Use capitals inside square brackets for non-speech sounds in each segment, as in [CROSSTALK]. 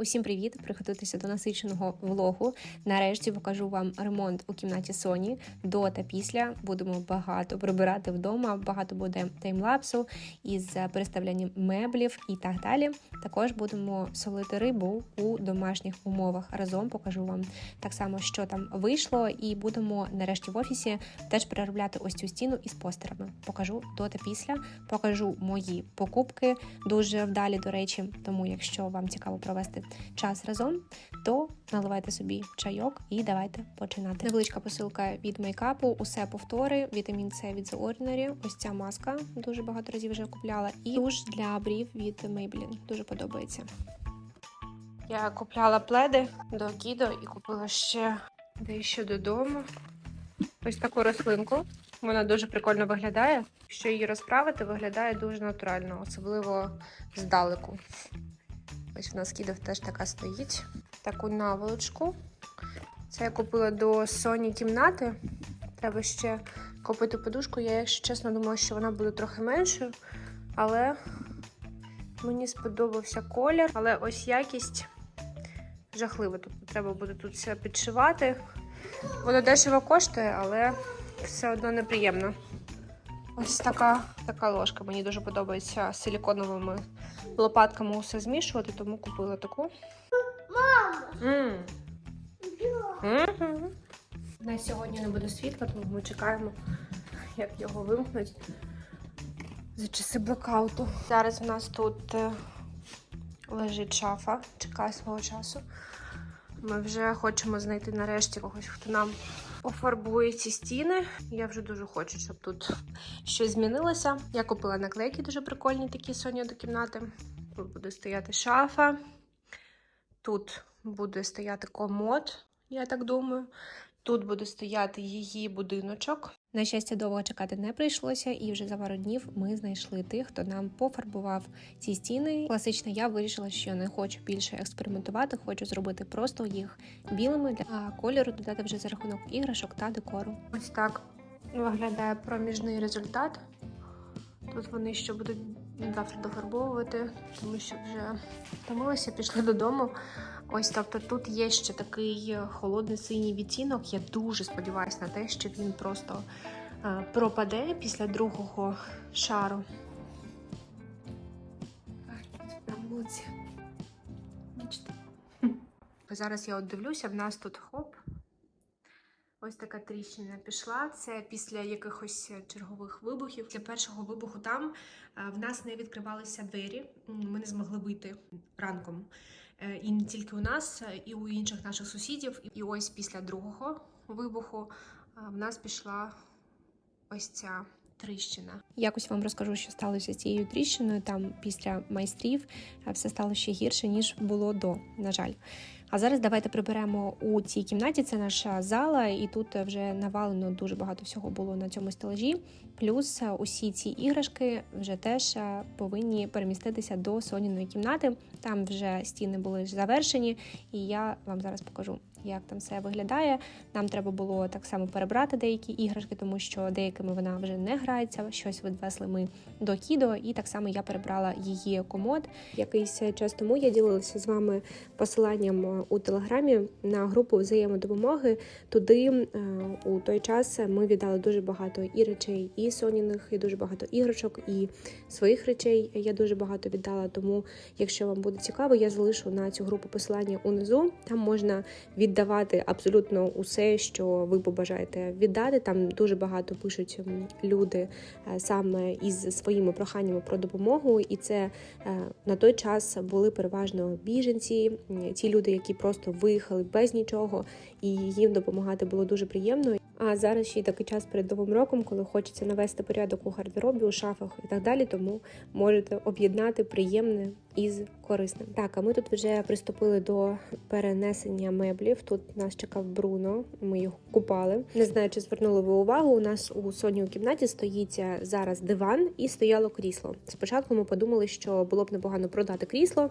Усім привіт! Приготуйтеся до насиченого влогу. Нарешті покажу вам ремонт у кімнаті Соні. До та після будемо багато прибирати вдома. Багато буде таймлапсу із переставлянням меблів і так далі. Також будемо солити рибу у домашніх умовах. Разом покажу вам так само, що там вийшло, і будемо нарешті в офісі теж переробляти ось цю стіну із постерами. Покажу до та після, покажу мої покупки, дуже вдалі, до речі. Тому, якщо вам цікаво провести час разом, то наливайте собі чайок і давайте починати. Невеличка посилка від мейкапу, усе повтори, вітамін С від The Ordinary, ось ця маска, дуже багато разів вже купляла, і туш для брів від Maybelline, дуже подобається. Я купляла пледи до Кідо і купила ще дещо додому. Ось таку рослинку. Вона дуже прикольно виглядає. Якщо її розправити, виглядає дуже натурально, особливо здалеку. Ось в нас кідов теж така стоїть. Таку наволочку. Це я купила до Соні кімнати. Треба ще купити подушку. Я, якщо чесно, думала, що вона буде трохи меншою, але мені сподобався колір. Але ось якість жахлива. Тобто треба буде тут все підшивати. Воно дешево коштує, але все одно неприємно. Ось така, така ложка. Мені дуже подобається з силіконовими лопатками усе змішувати, тому купила таку. Мама! На сьогодні не буде світла, тому ми чекаємо, як його вимкнуть за часи блокауту. Зараз у нас тут е, лежить шафа, чекає свого часу. Ми вже хочемо знайти нарешті когось, хто нам пофарбує ці стіни. Я вже дуже хочу, щоб тут щось змінилося. Я купила наклейки дуже прикольні такі Соня до кімнати. Тут буде стояти шафа. Тут буде стояти комод, я так думаю. Тут буде стояти її будиночок. На щастя, довго чекати не прийшлося, і вже за пару днів ми знайшли тих, хто нам пофарбував ці стіни. Класично, я вирішила, що не хочу більше експериментувати, хочу зробити просто їх білими для кольору, додати вже за рахунок іграшок та декору. Ось так виглядає проміжний результат. Тут вони ще будуть завтра дофарбовувати, тому що вже втомилися, пішли додому. Ось, тобто тут є ще такий холодний синій відтінок. Я дуже сподіваюся на те, що він просто е, пропаде після другого шару. Зараз я от дивлюся, в нас тут хоп. Ось така тріщина пішла. Це після якихось чергових вибухів. Після першого вибуху там е, в нас не відкривалися двері. Ми не змогли вийти ранком. Е, І не тільки у нас, е, і у інших наших сусідів. І ось після другого вибуху е, в нас пішла ось ця тріщина. Якось вам розкажу, що сталося цією тріщиною. Там після майстрів все стало ще гірше, ніж було до, на жаль. А зараз давайте приберемо у цій кімнаті. Це наша зала, і тут вже навалено дуже багато всього було на цьому стелажі. Плюс е, усі ці іграшки вже теж е, повинні переміститися до Соніної кімнати. Там вже стіни були завершені, і я вам зараз покажу, як там все виглядає. Нам треба було так само перебрати деякі іграшки, тому що деякими вона вже не грається. Щось відвезли ми до Кідо, і так само я перебрала її комод. Якийсь час тому я ділилася з вами посиланням е, у телеграмі на групу взаємодопомоги. Туди е, у той час ми віддали дуже багато і речей, і соняних, і дуже багато іграшок, і своїх речей я дуже багато віддала. Тому, якщо вам буде цікаво, я залишу на цю групу посилання унизу. Там можна віддавати абсолютно усе, що ви побажаєте віддати. Там дуже багато пишуть люди е, саме із своїми проханнями про допомогу, і це е, на той час були переважно біженці, ті люди, які просто виїхали без нічого, і їм допомагати було дуже приємно. А зараз ще й такий час перед новим роком, коли хочеться навести порядок у гардеробі, у шафах і так далі. Тому можете об'єднати приємне із корисним. Так, а ми тут вже приступили до перенесення меблів. Тут нас чекав Бруно. Ми його купали. Не знаю, чи звернули ви увагу. У нас у Соні у кімнаті стоїть зараз диван і стояло крісло. Спочатку ми подумали, що було б непогано продати крісло,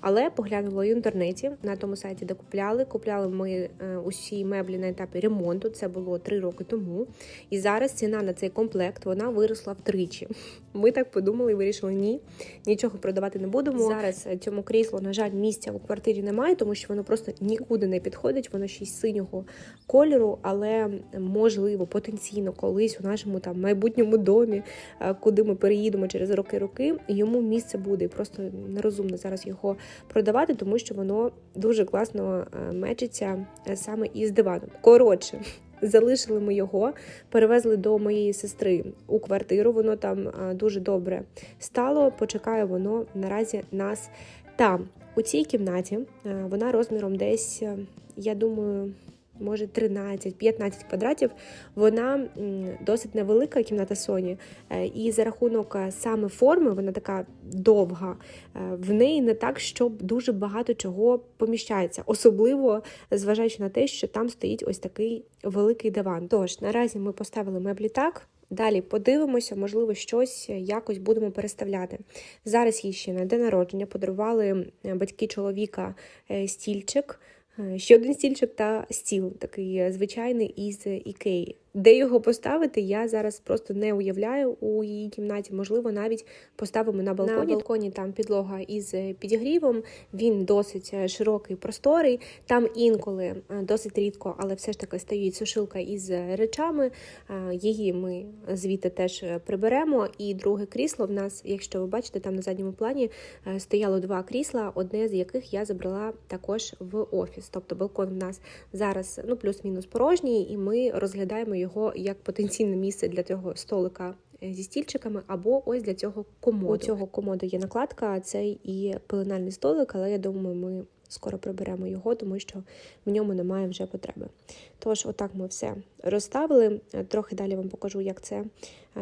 але поглянули в інтернеті на тому сайті, де купляли. Купляли ми е, усі меблі на етапі ремонту. Це було три роки тому. І зараз ціна на цей комплект вона виросла втричі. Ми так подумали і вирішили ні, нічого продавати не будемо. Зараз цьому кріслу, на жаль, місця у квартирі немає, тому що воно просто нікуди не підходить. Воно ще й синього кольору, але можливо, потенційно колись у нашому там майбутньому домі, е, куди ми переїдемо через роки-роки, йому місце буде. І Просто нерозумно зараз його продавати, тому що воно дуже класно е, мечиться е, саме із диваном. Коротше. Залишили ми його, перевезли до моєї сестри у квартиру. Воно там дуже добре стало. Почекає воно наразі нас там. У цій кімнаті вона розміром десь, е, я думаю, може 13-15 квадратів. Вона досить невелика кімната Соні, е, і за рахунок е, саме форми, вона така довга. е, В неї не так, щоб дуже багато чого поміщається, особливо зважаючи на те, що там стоїть ось такий великий диван. Тож наразі ми поставили меблі так. Далі подивимося, можливо, щось якось будемо переставляти. Зараз їй ще на день народження подарували батьки чоловіка стільчик, ще один стільчик та стіл, такий е, звичайний із ікеї. Де його поставити, я зараз просто не уявляю у її кімнаті. Можливо, навіть поставимо на балконі. На балконі там підлога із е, підігрівом. Він досить е, широкий, просторий. Там інколи е, досить рідко, але все ж таки стоїть сушилка із речами. Її ми звідти теж приберемо. І друге крісло в нас, якщо ви бачите, там на задньому плані стояло два крісла, одне з яких я забрала також в офіс. Тобто балкон в нас зараз ну плюс-мінус порожній, і ми розглядаємо його як потенційне місце для цього столика е, зі стільчиками, або ось для цього комоду. У цього комоду є накладка, це і пеленальний столик, але я думаю, ми скоро приберемо його, тому що в ньому немає вже потреби. Тож, отак ми все розставили. Е, Трохи далі вам покажу, як це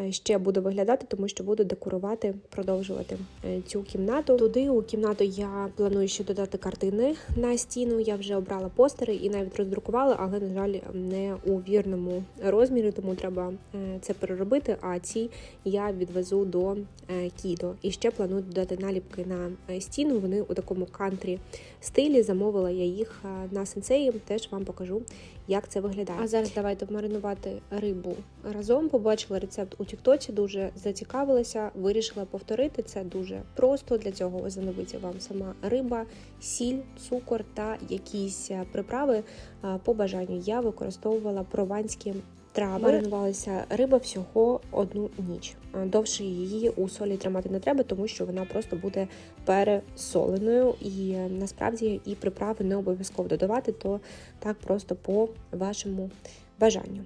ще буде виглядати, тому що буду декорувати, продовжувати е, цю кімнату. Туди у кімнату я планую ще додати картини на стіну. Я вже обрала постери і навіть роздрукувала, але на жаль, не у вірному розмірі, тому треба е, це переробити. А ці я відвезу до е, Кідо. І ще планую додати наліпки на е, стіну. Вони у такому кантрі стилі. Замовила я їх е, на сенсеї. Теж вам покажу, як це виглядає. А зараз давайте маринувати рибу разом. Побачила рецепт у Тіктоці, дуже зацікавилася, вирішила повторити це дуже просто. Для цього знадобиться вам сама риба, сіль, цукор та якісь е, приправи. Е, По бажанню я використовувала прованські трави. Маринувалася риба всього одну ніч. Е, Довше її у солі тримати не треба, тому що вона просто буде пересоленою. І е, насправді і приправи не обов'язково додавати, то так просто по вашому бажанню.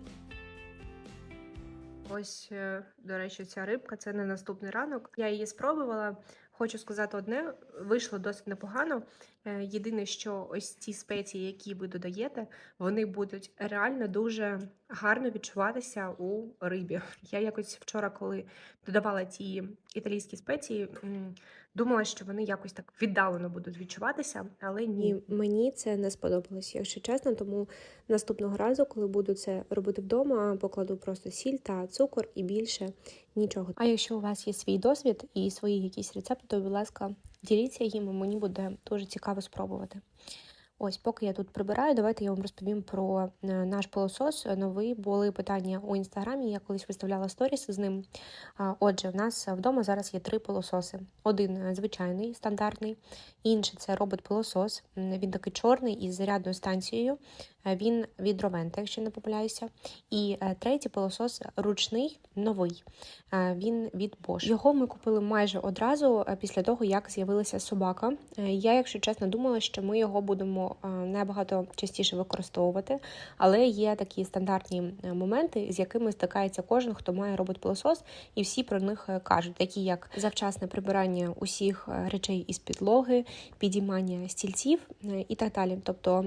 Ось, е, до речі, ця рибка це не наступний ранок. Я її спробувала. Хочу сказати одне, вийшло досить непогано. Е, Єдине, що ось ці спеції, які ви додаєте, вони будуть реально дуже гарно відчуватися у рибі. Я якось вчора, коли додавала ті італійські спеції, думала, що вони якось так віддалено будуть відчуватися, але ні. Мені це не сподобалось, якщо чесно. Тому наступного разу, коли буду це робити вдома, покладу просто сіль та цукор і більше нічого. А якщо у вас є свій досвід і свої якісь рецепти, то, будь ласка, діліться їм, мені буде дуже цікаво спробувати. Ось, поки я тут прибираю, давайте я вам розповім про е, наш пилосос. Новий були питання у інстаграмі. Я колись виставляла сторіс з ним. Отже, в нас вдома зараз є три пилососи: один е, звичайний, стандартний, інший це робот-пилосос. Він такий чорний із зарядною станцією. Е, Він від Ровента, якщо не помиляюся. І е, третій пилосос ручний, новий. Е, Він від Bosch. Його ми купили майже одразу е, після того, як з'явилася собака. Е, Я, якщо чесно, думала, що ми його будемо е, набагато частіше використовувати, але є такі стандартні е, моменти, з якими стикається кожен, хто має робот-пилосос, і всі про них е, кажуть, такі як завчасне прибирання усіх речей із підлоги, підіймання стільців і так далі. Тобто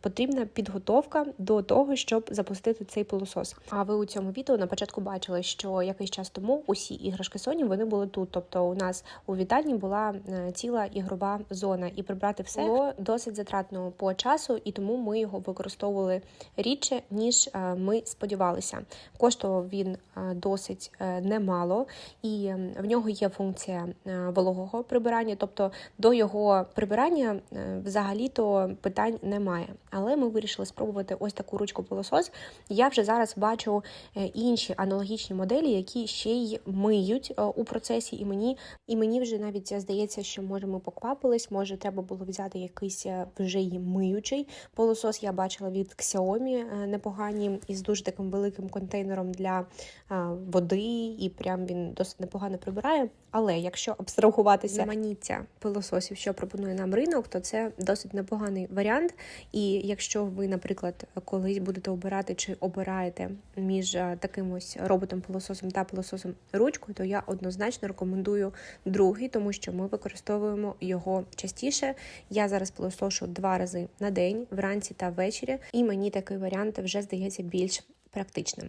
потрібна підготовка до того, щоб запустити цей пилосос. А ви у цьому відео на початку бачили, що якийсь час тому усі іграшки Sony вони були тут. Тобто, у нас у вітальні була ціла ігрова зона, і прибрати все було досить затратно. Стандартно по часу, і тому ми його використовували рідше, ніж е, ми сподівалися. Коштував він е, досить е, немало, і в нього є функція вологого прибирання, тобто до його прибирання взагалі-то питань немає. Але ми вирішили спробувати ось таку ручку пилосос. Я вже зараз бачу інші аналогічні моделі, які ще й миють у процесі, і мені, і мені вже навіть здається, що може ми поквапились, може треба було взяти якийсь вже й миючий пилосос. Я бачила від Xiaomi е, непогані із дуже таким великим контейнером для е, води, і прям він досить непогано прибирає. Але якщо абстрагуватися маніття пилососів, що пропонує нам ринок, то це досить непоганий варіант. І якщо ви, наприклад, колись будете обирати чи обираєте між е, таким ось роботом-пилососом та пилососом ручкою, то я однозначно рекомендую другий, тому що ми використовуємо його частіше. Я зараз пилосошу два рази на день, вранці та ввечері, і мені такий варіант вже здається більш практичним.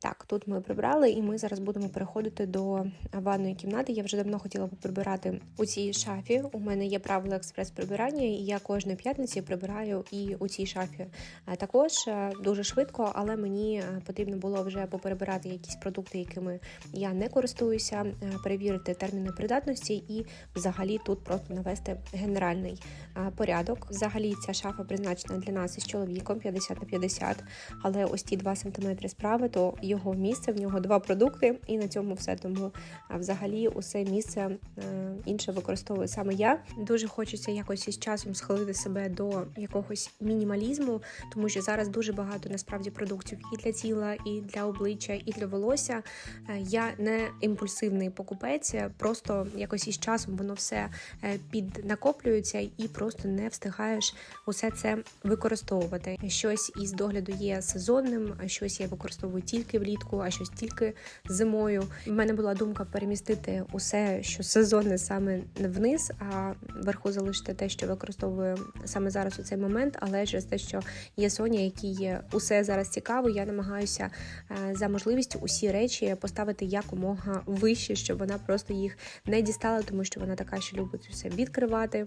Так, тут ми прибрали, і ми зараз будемо переходити до ванної кімнати. Я вже давно хотіла поприбирати у цій шафі. У мене є правило експрес-прибирання, і я кожної п'ятниці прибираю і у цій шафі. Також е, дуже швидко, але мені е, потрібно було вже поперебирати якісь продукти, якими я не користуюся, е, перевірити терміни придатності і взагалі тут просто навести генеральний е, порядок. Взагалі ця шафа призначена для нас із чоловіком 50 на 50, але ось ті 2 см справи, то його місце, в нього два продукти, і на цьому все. Тому взагалі усе місце е, інше використовую саме я. Дуже хочеться якось із часом схилити себе до якогось мінімалізму, тому що зараз дуже багато насправді продуктів і для тіла, і для обличчя, і для волосся. Е, Я не імпульсивний покупець, просто якось із часом воно все е, піднакоплюється і просто не встигаєш усе це використовувати. Щось із догляду є сезонним, щось я використовую тільки влітку, а щось тільки зимою. В мене була думка перемістити усе, що сезонне саме вниз, а вверху залишити те, що використовую саме зараз у цей момент. Але через те, що є Соня, якій є усе зараз цікаво, я намагаюся е, за можливістю усі речі поставити якомога вище, щоб вона просто їх не дістала, тому що вона така, що любить все відкривати,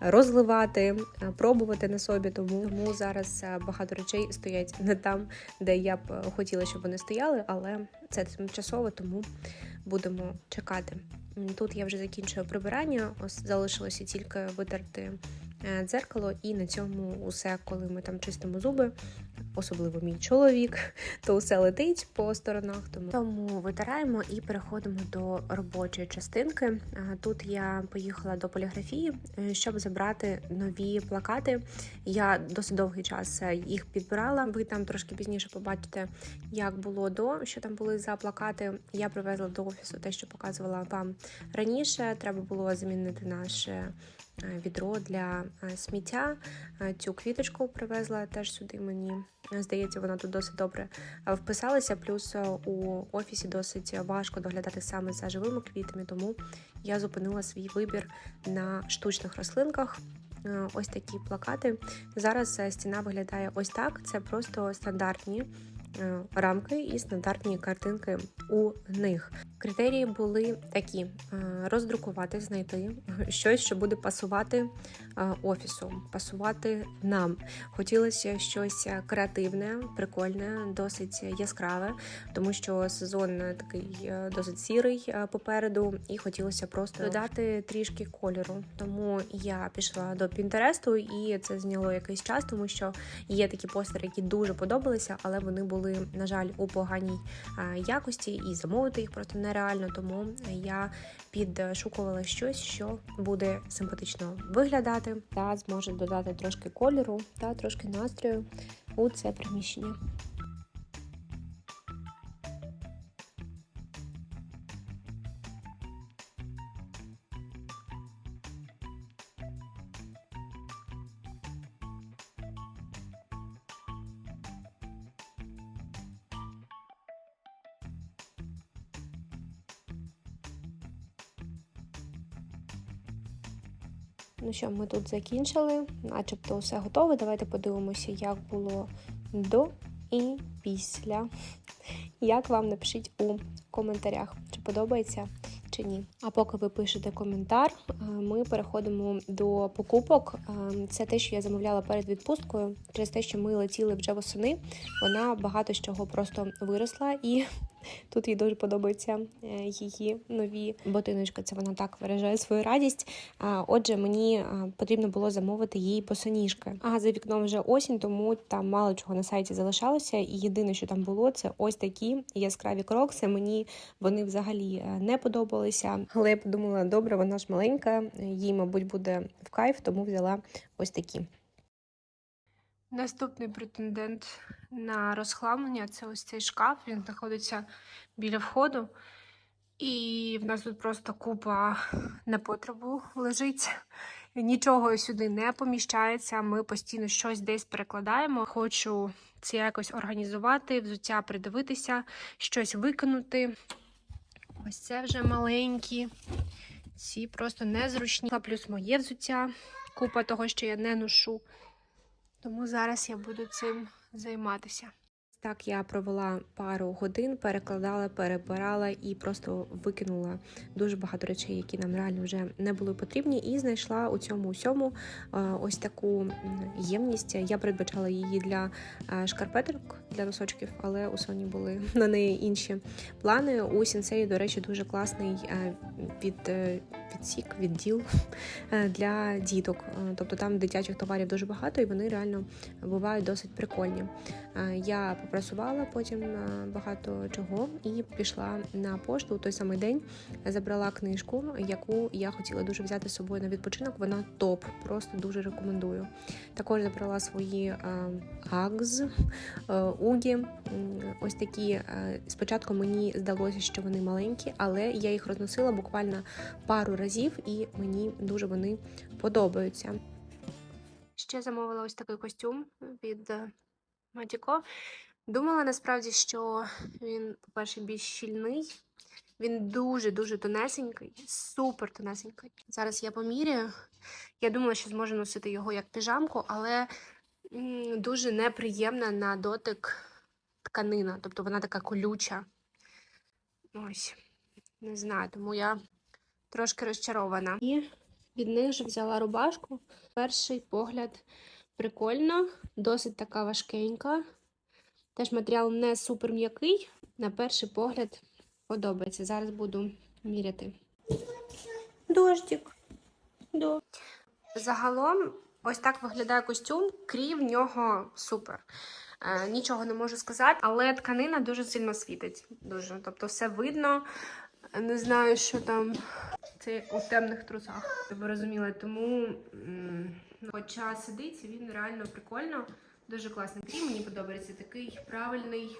розливати, е, пробувати на собі. Тому, зараз е, багато речей стоять не там, де я б хотіла, щоб вони стояли, але це тимчасово, тому будемо чекати. Тут я вже закінчую прибирання. Ось залишилося тільки витерти дзеркало, і на цьому усе, коли ми там чистимо зуби, особливо мій чоловік, [LAUGHS] то усе летить по сторонах. Тому тому витираємо і переходимо до робочої частинки. А, Тут я поїхала до поліграфії, е, щоб забрати нові плакати. Я досить довгий час е, їх підбирала. Ви там трошки пізніше побачите, як було до, що там були за плакати. Я привезла до офісу те, що показувала вам раніше. Треба було замінити наше е, відро для е, сміття. Е, Цю квіточку привезла теж сюди мені. Е, Здається, вона тут досить добре е, вписалася. Плюс е, у офісі досить важко доглядати саме за живими квітами, тому я зупинила свій вибір на штучних рослинках. Е, Ось такі плакати. Зараз е, стіна виглядає ось так. Це просто стандартні е, рамки і стандартні картинки у них. Критерії були такі: е, роздрукувати, знайти щось, що буде пасувати е, офісу, пасувати нам. Хотілося щось креативне, прикольне, досить яскраве, тому що сезон такий е, досить сірий попереду, і хотілося просто додати трішки кольору. Тому я пішла до Пінтересту, і це зняло якийсь час, тому що є такі постери, які дуже подобалися, але вони були, на жаль, у поганій якості, і замовити їх просто нереально. Тому я підшукувала щось, що буде симпатично виглядати, та зможе додати трошки кольору та трошки настрою у це приміщення. Ну що, ми тут закінчили, начебто все готове. Давайте подивимося, як було до і після. Як вам напишіть у коментарях, чи подобається, чи ні. А поки ви пишете коментар, е, ми переходимо до покупок. Е, Це те, що я замовляла перед відпусткою. Через те, що ми летіли вже восени, вона багато з чого просто виросла, і тут їй дуже подобаються е, її нові ботиночки. Це вона так виражає свою радість. Отже, мені потрібно було замовити їй босоніжки. А за вікном вже осінь, тому там мало чого на сайті залишалося. І єдине, що там було, це ось такі яскраві крокси. Мені вони взагалі е, не подобалися. Але я подумала, добре, вона ж маленька, їй, мабуть, буде в кайф, тому взяла ось такі. Наступний претендент на розхламлення це ось цей шкаф. Він знаходиться біля входу. І в нас тут просто купа непотребу лежить. Нічого сюди не поміщається. Ми постійно щось десь перекладаємо. Хочу це якось організувати, взуття придивитися, щось викинути. Ось це вже маленькі. Ці просто незручні. Плюс моє взуття, купа того, що я не ношу. Тому зараз я буду цим займатися. Так я провела пару годин, перекладала, перебирала і просто викинула дуже багато речей, які нам реально вже не були потрібні, і знайшла у цьому усьому е, ось таку ємність. Я передбачала її для е, шкарпеток, для носочків, але у Соні були [LAUGHS] на неї інші плани. У сінцеї, до речі, дуже класний е, від, відсік, відділ для діток. Тобто там дитячих товарів дуже багато, і вони реально бувають досить прикольні. Я попрасувала потім е, багато чого і пішла на пошту у той самий день. Забрала книжку, яку я хотіла дуже взяти з собою на відпочинок. Вона топ, просто дуже рекомендую. Також забрала свої е, Агз, е, Угі. Ось такі. Спочатку мені здалося, що вони маленькі, але я їх розносила буквально пару разів, і мені дуже вони подобаються. Ще замовила ось такий костюм від Матіко. Думала насправді, що він, по-перше, більш щільний. Він дуже-дуже тонесенький, супер тонесенький. Зараз я поміряю. Я думала, що зможу носити його як піжамку, але дуже неприємна на дотик тканина. Тобто вона така колюча. Ось, не знаю, тому я трошки розчарована. І від них же взяла рубашку. Перший погляд прикольно, досить така важкенька. Теж матеріал не супер м'який. На перший погляд подобається. Зараз буду міряти. Дождик. До. Загалом, ось так виглядає костюм, крій в нього супер. Е, нічого не можу сказати, але тканина дуже сильно світить. Дуже. Тобто все видно. Не знаю, що там це у темних трусах. Ви розуміли, тому ну, хоча сидить, він реально прикольно. Дуже класний крій, мені подобається такий правильний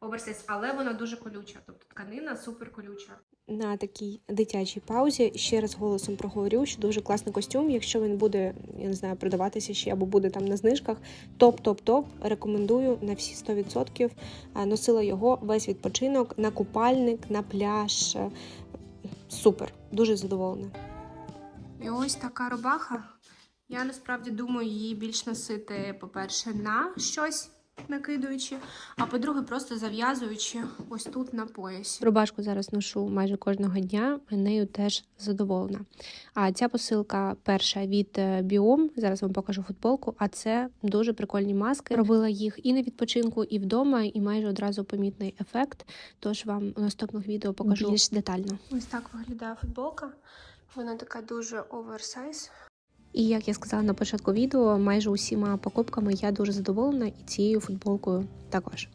оверсайз, але вона дуже колюча. Тобто тканина супер колюча. На такій дитячій паузі ще раз голосом проговорю, що дуже класний костюм. Якщо він буде, я не знаю, продаватися ще або буде там на знижках, топ-топ-топ. Рекомендую на всі 100%. Е, Носила його весь відпочинок на купальник, на пляж. Супер, дуже задоволена. І ось така рубаха. Я насправді думаю її більш носити, по-перше, на щось накидуючи, а по-друге, просто зав'язуючи ось тут на поясі. Рубашку зараз ношу майже кожного дня, нею теж задоволена. А ця посилка перша від е, Біом. Зараз вам покажу футболку. А це дуже прикольні маски. Робила їх і на відпочинку, і вдома, і майже одразу помітний ефект. Тож вам у наступних відео покажу більш детально. Ось так виглядає футболка. Вона така дуже оверсайз. І як я сказала на початку відео, майже усіма покупками я дуже задоволена і цією футболкою також.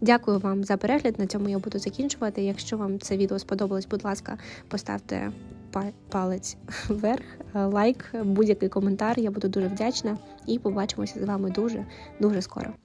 Дякую вам за перегляд. На цьому я буду закінчувати. Якщо вам це відео сподобалось, будь ласка, поставте палець [LAUGHS] вверх, е, лайк, будь-який коментар. Я буду дуже вдячна. І побачимося з вами дуже дуже скоро.